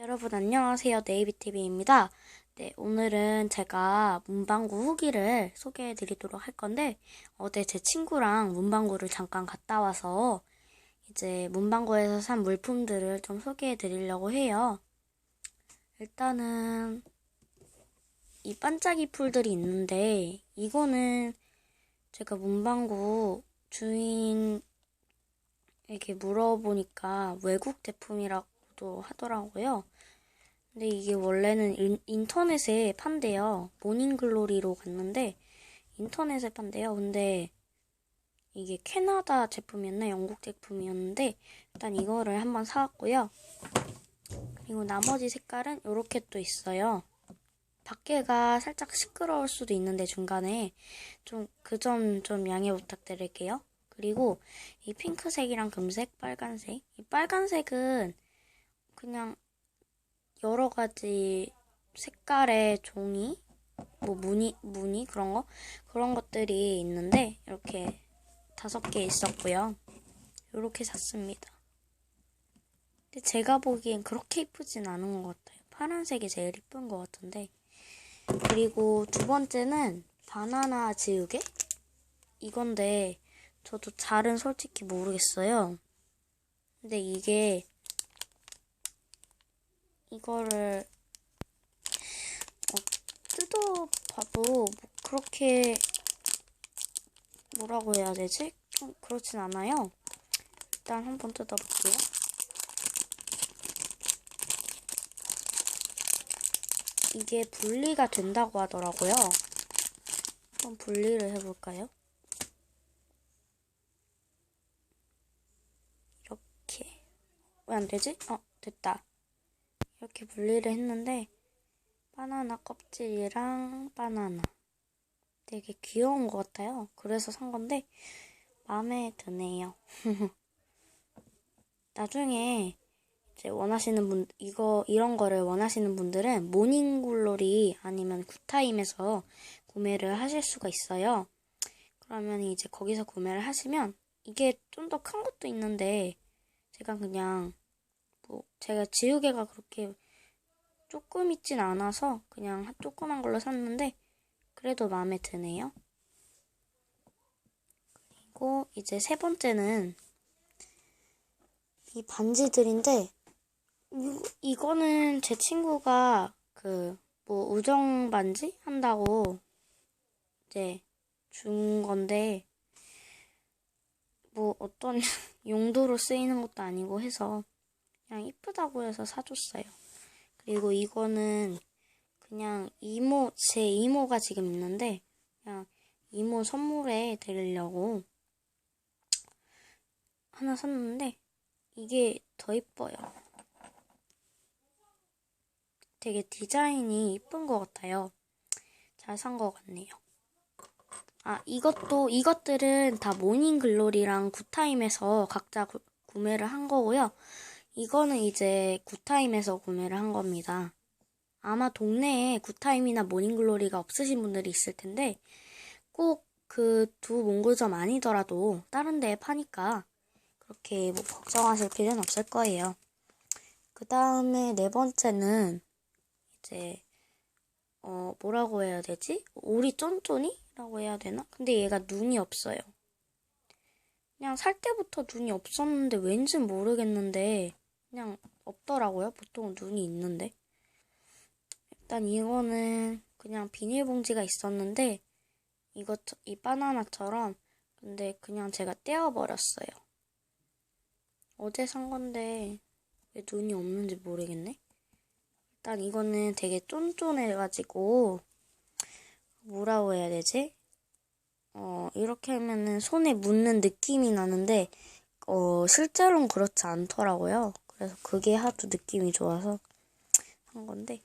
여러분 안녕하세요. 네이비TV입니다. 네, 오늘은 제가 문방구 후기를 소개해 드리도록 할 건데, 어제 제 친구랑 문방구를 잠깐 갔다 와서, 이제 문방구에서 산 물품들을 좀 소개해 드리려고 해요. 일단은, 이 반짝이 풀들이 있는데, 이거는 제가 문방구 주인에게 물어보니까 외국 제품이라고 도 하더라고요. 근데 이게 원래는 인, 인터넷에 판대요. 모닝글로리로 갔는데 인터넷에 판대요. 근데 이게 캐나다 제품이었나 영국 제품이었는데 일단 이거를 한번 사왔고요. 그리고 나머지 색깔은 이렇게 또 있어요. 밖에가 살짝 시끄러울 수도 있는데 중간에 좀 그 점 좀 양해 부탁드릴게요. 그리고 이 핑크색이랑 금색, 빨간색. 이 빨간색은 그냥 여러 가지 색깔의 종이, 뭐 무늬, 무늬 그런 거 그런 것들이 있는데 이렇게 다섯 개 있었고요. 이렇게 샀습니다. 근데 제가 보기엔 그렇게 이쁘진 않은 것 같아요. 파란색이 제일 이쁜 것 같은데. 그리고 두 번째는 바나나 지우개? 이건데 저도 잘은 솔직히 모르겠어요. 근데 이게 이거를 어, 뜯어봐도 뭐 그렇게 뭐라고 해야 되지? 좀 그렇진 않아요. 일단 한번 뜯어볼게요. 이게 분리가 된다고 하더라고요. 한번 분리를 해볼까요? 이렇게. 왜 안 되지? 어, 됐다. 이렇게 분리를 했는데, 바나나 껍질이랑 바나나. 되게 귀여운 것 같아요. 그래서 산 건데, 마음에 드네요. 나중에 이제 원하시는 분, 이거, 이런 거를 원하시는 분들은 모닝글로리 아니면 굿타임에서 구매를 하실 수가 있어요. 그러면 이제 거기서 구매를 하시면 이게 좀 더 큰 것도 있는데 제가 그냥 뭐 제가 지우개가 그렇게 조금 있진 않아서 그냥 조그만 걸로 샀는데 그래도 마음에 드네요. 그리고 이제 세 번째는 이 반지들인데 이거, 이거는 제 친구가 그 뭐 우정 반지 한다고 이제 준 건데 뭐 어떤 용도로 쓰이는 것도 아니고 해서 그냥 이쁘다고 해서 사줬어요. 그리고 이거는 그냥 이모 제 이모가 지금 있는데 그냥 이모 선물해 드리려고 하나 샀는데 이게 더 이뻐요. 되게 디자인이 이쁜 것 같아요. 잘 산 것 같네요. 아, 이것도, 이것들은 다 모닝글로리랑 굿타임에서 각자 구, 구매를 한 거고요. 이거는 이제 굿타임에서 구매를 한 겁니다. 아마 동네에 굿타임이나 모닝글로리가 없으신 분들이 있을 텐데, 꼭 그 두 몽골점 아니더라도 다른 데에 파니까 그렇게 뭐 걱정하실 필요는 없을 거예요. 그 다음에 네 번째는 이제 어 뭐라고 해야 되지? 오리 쫀쫀이라고 해야 되나? 근데 얘가 눈이 없어요. 그냥 살 때부터 눈이 없었는데 왠지 모르겠는데 그냥 없더라고요. 보통은 눈이 있는데. 일단 이거는 그냥 비닐봉지가 있었는데 이것 이 바나나처럼 근데 그냥 제가 떼어버렸어요. 어제 산 건데 왜 눈이 없는지 모르겠네. 일단 이거는 되게 쫀쫀해가지고 뭐라고 해야 되지? 어 이렇게 하면은 손에 묻는 느낌이 나는데 어 실제로는 그렇지 않더라고요. 그래서 그게 하도 느낌이 좋아서 한 건데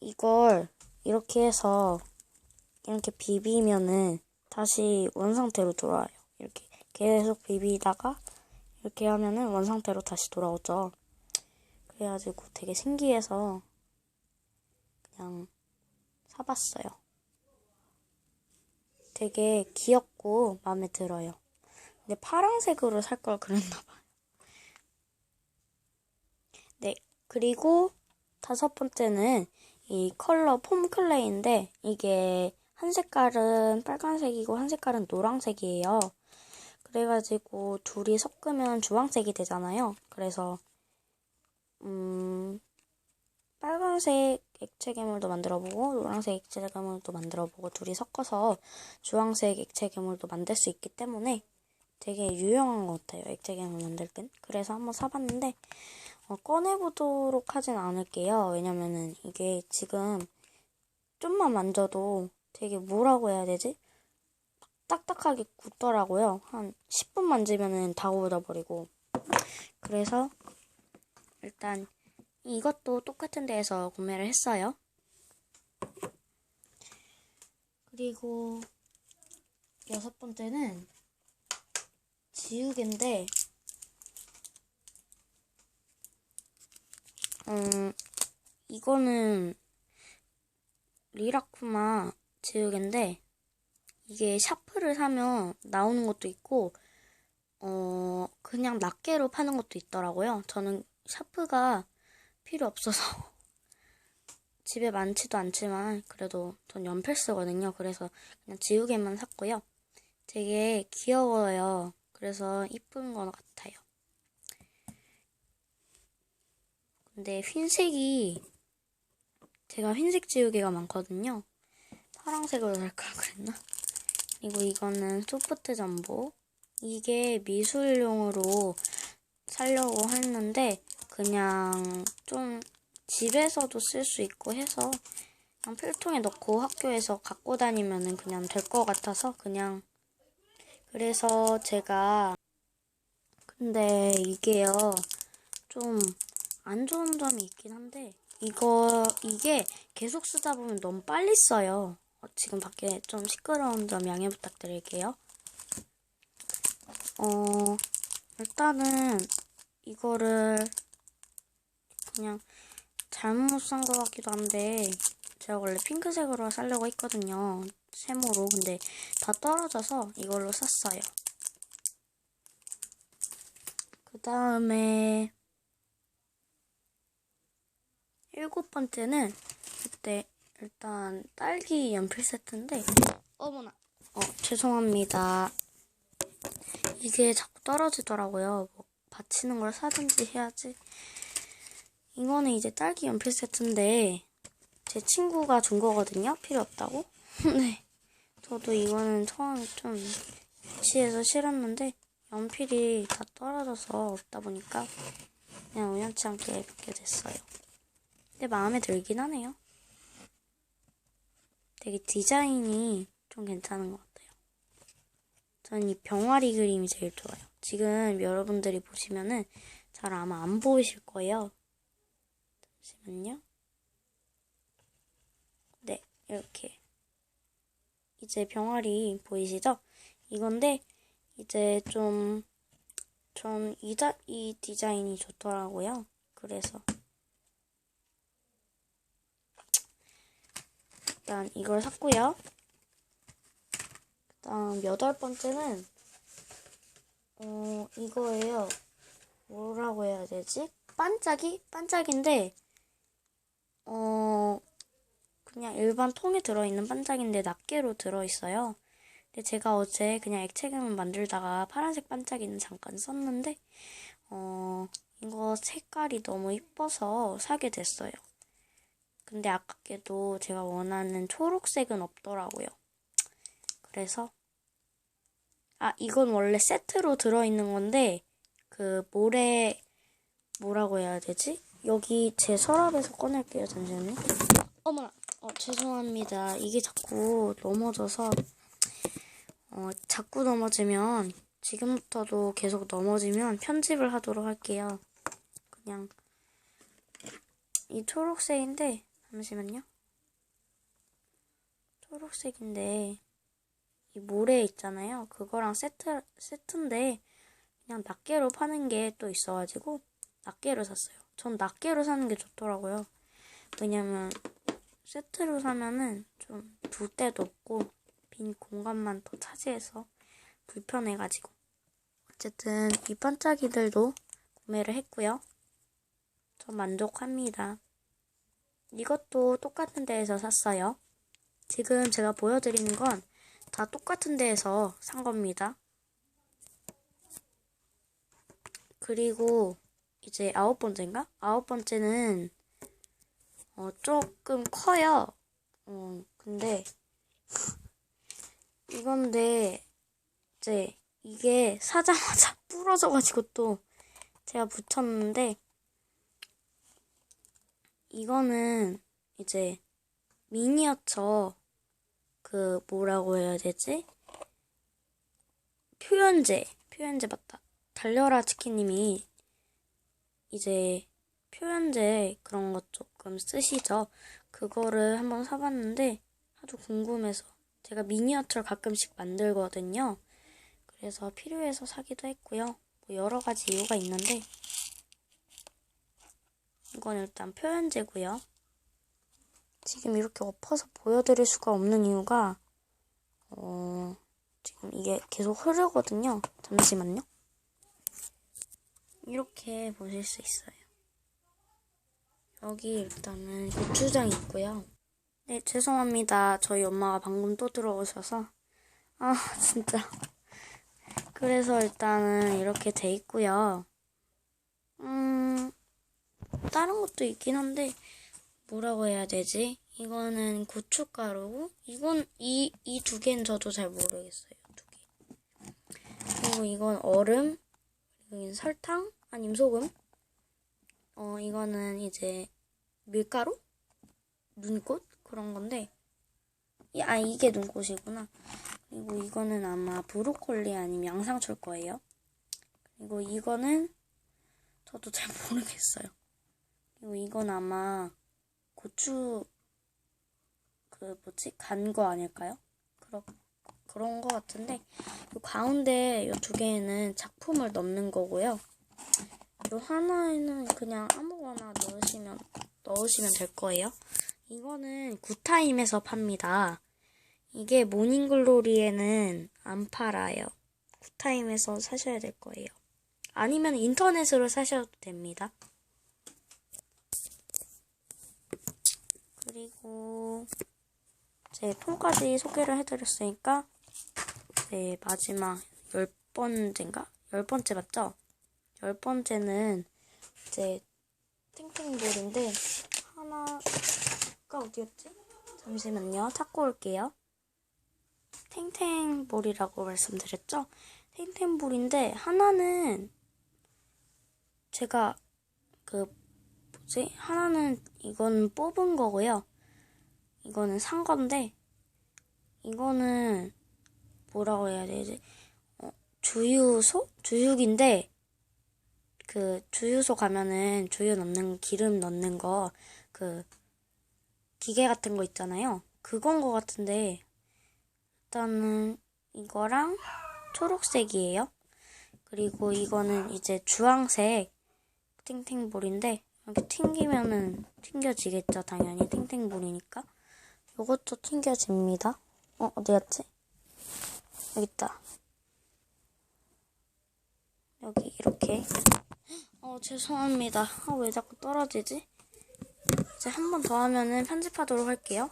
이걸 이렇게 해서 이렇게 비비면은 다시 원상태로 돌아와요. 이렇게 계속 비비다가 이렇게 하면은 원상태로 다시 돌아오죠. 그래가지고 되게 신기해서 그냥 사봤어요. 되게 귀엽고 마음에 들어요. 근데 파란색으로 살 걸 그랬나봐요. 네, 그리고 다섯 번째는 이 컬러 폼 클레이인데 이게 한 색깔은 빨간색이고 한 색깔은 노란색이에요. 그래가지고 둘이 섞으면 주황색이 되잖아요. 그래서 음 빨간색 액체 괴물도 만들어보고 노란색 액체 괴물도 만들어보고 둘이 섞어서 주황색 액체 괴물도 만들 수 있기 때문에 되게 유용한 것 같아요. 액체 괴물 만들 땐. 그래서 한번 사봤는데 어, 꺼내보도록 하진 않을게요. 왜냐면은 이게 지금 좀만 만져도 되게 뭐라고 해야 되지? 딱딱하게 굳더라고요. 한 10분 만지면은 다 굳어버리고. 그래서 일단 이것도 똑같은 데에서 구매를 했어요. 그리고 여섯 번째는 지우개인데, 음, 이거는 리라쿠마 지우개인데, 이게 샤프를 사면 나오는 것도 있고, 어, 그냥 낱개로 파는 것도 있더라고요. 저는 샤프가 필요 없어서 집에 많지도 않지만 그래도 전 연필 쓰거든요. 그래서 그냥 지우개만 샀고요. 되게 귀여워요. 그래서 이쁜 것 같아요. 근데 흰색이 제가 흰색 지우개가 많거든요. 파란색으로 살까 그랬나? 그리고 이거는 소프트 전보. 이게 미술용으로 살려고 했는데 그냥 좀 집에서도 쓸 수 있고 해서 그냥 필통에 넣고 학교에서 갖고 다니면은 그냥 될 것 같아서 그냥 그래서 제가 근데 이게요 좀 안 좋은 점이 있긴 한데 이거 이게 계속 쓰다 보면 너무 빨리 써요. 어, 지금 밖에 좀 시끄러운 점 양해 부탁드릴게요. 어 일단은 이거를 그냥 잘못 산 것 같기도 한데 제가 원래 핑크색으로 살려고 했거든요. 세모로. 근데 다 떨어져서 이걸로 샀어요. 그 다음에 일곱 번째는 그때 일단 딸기 연필 세트인데 어머나 어 죄송합니다. 이게 자꾸 떨어지더라고요. 뭐 받치는 걸 사든지 해야지. 이거는 이제 딸기 연필 세트인데 제 친구가 준 거거든요. 필요 없다고. 네. 저도 이거는 처음 좀 시에서 싫었는데 연필이 다 떨어져서 없다 보니까 그냥 우연치 않게 받게 됐어요. 근데 마음에 들긴 하네요. 되게 디자인이 좀 괜찮은 것 같아요. 저는 이 병아리 그림이 제일 좋아요. 지금 여러분들이 보시면은 잘 아마 안 보이실 거예요. 잠시만요. 네, 이렇게. 이제 병아리 보이시죠? 이건데, 이제 좀, 전 이, 이 디자인이 좋더라고요. 그래서. 일단 이걸 샀고요. 그다음 여덟 번째는 어 이거예요. 뭐라고 해야 되지? 반짝이? 반짝인데 어 그냥 일반 통에 들어있는 반짝인데 낱개로 들어있어요. 근데 제가 어제 그냥 액체금을 만들다가 파란색 반짝이는 잠깐 썼는데 어 이거 색깔이 너무 이뻐서 사게 됐어요. 근데 아깝게도 제가 원하는 초록색은 없더라고요. 그래서 아 이건 원래 세트로 들어있는 건데 그 모래 뭐라고 해야 되지? 여기 제 서랍에서 꺼낼게요 잠시만요. 어머나 어, 죄송합니다. 이게 자꾸 넘어져서 어, 자꾸 넘어지면 지금부터도 계속 넘어지면 편집을 하도록 할게요. 그냥 이 초록색인데 잠시만요. 초록색인데 이 모래 있잖아요. 그거랑 세트 세트인데 그냥 낱개로 파는 게 또 있어가지고 낱개로 샀어요. 전 낱개로 사는 게 좋더라고요. 왜냐면 세트로 사면은 좀 둘 데도 없고 빈 공간만 더 차지해서 불편해가지고 어쨌든 이 반짝이들도 구매를 했고요. 저 만족합니다. 이것도 똑같은 데에서 샀어요. 지금 제가 보여드리는 건 다 똑같은 데에서 산 겁니다. 그리고 이제 아홉 번째인가? 아홉 번째는 어, 조금 커요. 어, 근데 이건데 이제 이게 사자마자 부러져가지고 또 제가 붙였는데 이거는 이제 미니어처 그 뭐라고 해야 되지? 표현제 표현제 맞다. 달려라 치킨님이 이제 표현제 그런 것 조금 쓰시죠. 그거를 한번 사봤는데 아주 궁금해서 제가 미니어처를 가끔씩 만들거든요. 그래서 필요해서 사기도 했고요. 뭐 여러 가지 이유가 있는데 이건 일단 표현제고요. 지금 이렇게 엎어서 보여드릴 수가 없는 이유가 어, 지금 이게 계속 흐르거든요. 잠시만요. 이렇게 보실 수 있어요. 여기 일단은 고추장 있고요. 네, 죄송합니다. 저희 엄마가 방금 또 들어오셔서 아, 진짜. 그래서 일단은 이렇게 돼 있고요. 음, 다른 것도 있긴 한데 뭐라고 해야 되지? 이거는 고춧가루고 이건 이 이 두 개는 저도 잘 모르겠어요. 두 개. 그리고 이건 얼음, 이건 설탕 아니면 소금. 어 이거는 이제 밀가루, 눈꽃 그런 건데 이- 아 이게 눈꽃이구나. 그리고 이거는 아마 브로콜리 아니면 양상추일 거예요. 그리고 이거는 저도 잘 모르겠어요. 그리고 이건 아마 고추 그 뭐지 간 거 아닐까요? 그런 그런 거 같은데 요 가운데 요두 개에는 작품을 넣는 거고요. 요 하나에는 그냥 아무거나 넣으시면 넣으시면 될 거예요. 이거는 굿타임에서 팝니다. 이게 모닝글로리에는 안 팔아요. 굿타임에서 사셔야 될 거예요. 아니면 인터넷으로 사셔도 됩니다. 그리고 이제 통까지 소개를 해드렸으니까 이제 마지막 열 번째인가? 열 번째 맞죠? 열 번째는 이제 탱탱볼인데 하나가 어디였지? 잠시만요. 찾고 올게요. 탱탱볼이라고 말씀드렸죠? 탱탱볼인데 하나는 제가 그 뭐지? 하나는 이건 뽑은 거고요. 이거는 산 건데 이거는 뭐라고 해야 되지? 어, 주유소? 주유기인데 그 주유소 가면은 주유 넣는 기름 넣는 거 그 기계 같은 거 있잖아요. 그건 거 같은데 일단은 이거랑 초록색이에요. 그리고 이거는 이제 주황색 탱탱볼인데 이렇게 튕기면은 튕겨지겠죠. 당연히 탱탱볼이니까. 요것도 튕겨집니다. 어, 어디 갔지? 여기 있다. 여기 이렇게. 어, 죄송합니다. 아, 왜 자꾸 떨어지지? 이제 한 번 더 하면은 편집하도록 할게요.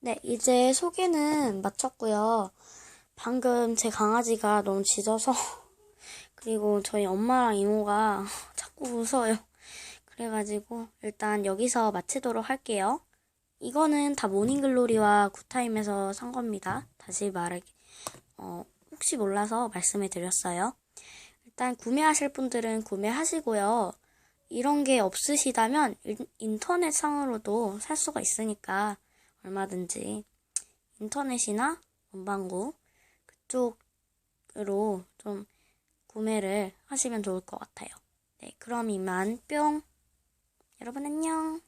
네, 이제 소개는 마쳤고요. 방금 제 강아지가 너무 짖어서 그리고 저희 엄마랑 이모가 자꾸 웃어요. 그래가지고 일단 여기서 마치도록 할게요. 이거는 다 모닝글로리와 굿타임에서 산 겁니다. 다시 말하기 어, 혹시 몰라서 말씀해 드렸어요. 일단 구매하실 분들은 구매하시고요. 이런 게 없으시다면 인- 인터넷 상으로도 살 수가 있으니까 얼마든지 인터넷이나 문방구 그쪽으로 좀 구매를 하시면 좋을 것 같아요. 네, 그럼 이만 뿅. 여러분 안녕.